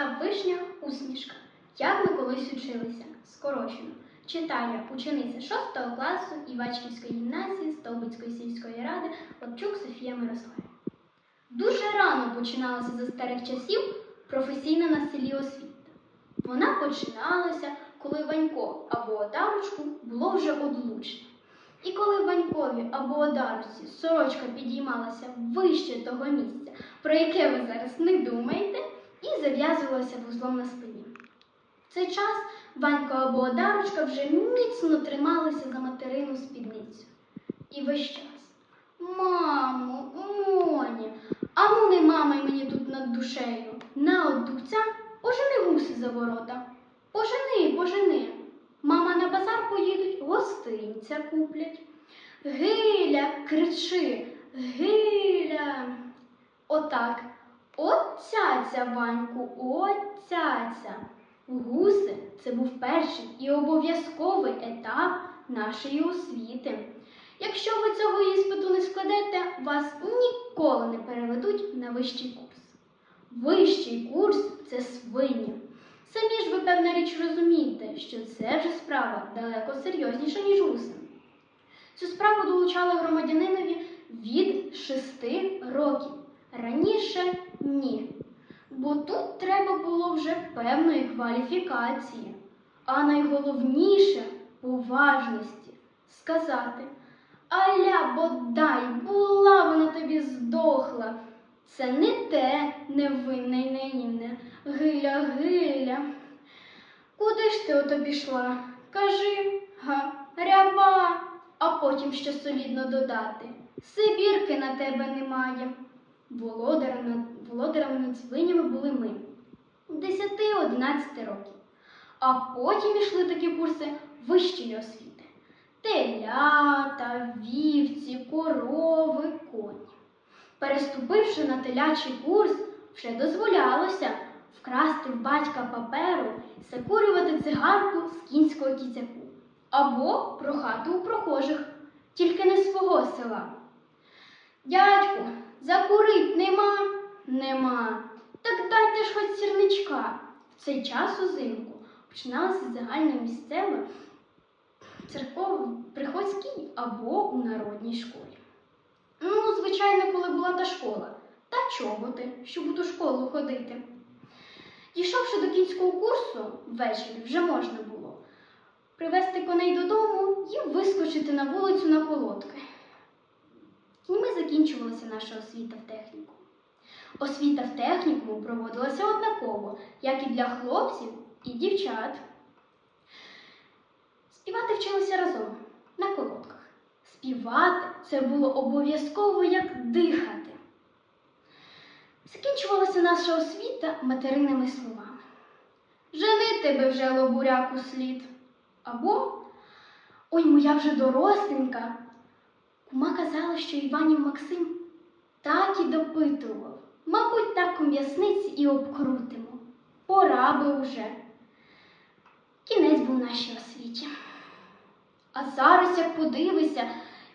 Остап Вишня усмішка. Як ми колись училися, скорочено. Читає учениця 6 класу Івачківської гімназії Столбицької сільської ради Лапчук Софія Мирославівна. Дуже рано починалася за старих часів професійна на селі освіта. Вона починалася, коли Ванько або Одарочку було вже одлучно. І коли Ванькові або Одарочці сорочка підіймалася вище того місця, про яке ви зараз не думаєте, зав'язувалася вузлом на спині. В цей час Ванько або Одарочка вже міцно трималися за материну спідницю. І весь час. Мамо, Моні, а ну не мамай мені тут над душею. На от дубця ожени гуси за ворота. Пожени, пожени. Мама на базар поїдуть, гостинця куплять. Гиля, кричи, гиля. Отак. От цяця, Ваньку, от цяця. Гуси це був перший і обов'язковий етап нашої освіти. Якщо ви цього іспиту не складете, вас ніколи не переведуть на вищий курс. Вищий курс це свині. Самі ж ви, певна річ, розумієте, що це вже справа далеко серйозніша, ніж гуси. Цю справу долучали громадянинові від шести років. Раніше ні. Бо тут треба було вже певної кваліфікації, а найголовніше поважності сказати. Аля, бодай, була вона тобі здохла. Це не те невинне й наївне. Гиля, гиля. Куди ж ти ото пішла? Кажи, га, ряба, а потім ще солідно додати. Сибірки на тебе немає. Володарами, володарами над свинями були ми. 10-11 років. А потім ішли такі курси вищої освіти. Телята, вівці, корови, коні. Переступивши на телячий курс, вже дозволялося вкрасти в батька паперу закурювати цигарку з кінського кіцяку або прохати у прохожих, тільки не свого села. Дядьку, закурить нема? Нема. Так дайте ж хоч сірничка. В цей час узимку починалася загальна місцева церковно приходській або у народній школі. Ну, звичайно, коли була та школа. Та чого ти, щоб у ту школу ходити? Дійшовши до кінського курсу, ввечері вже можна було привезти коней додому і вискочити на вулицю на колодки. Кіньми закінчувалася наша освіта в техніку. Освіта в технікуму проводилася однаково, як і для хлопців і дівчат. Співати вчилися разом на колодках. Співати це було обов'язково як дихати. Закінчувалася наша освіта материнними словами. Жени тебе вже лобуряку слід. Або Ой, моя вже доросленька. Кума казала, що Іванів Максим так і допитував. Мабуть, так у м'ясниці і обкрутимо. Пора би уже. Кінець був нашій освіті. А зараз, як подивися,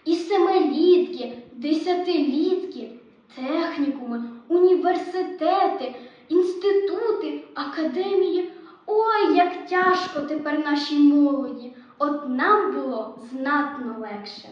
і семилітки, десятилітки, технікуми, університети, інститути, академії. Ой, як тяжко тепер нашій молоді. От нам було знатно легше.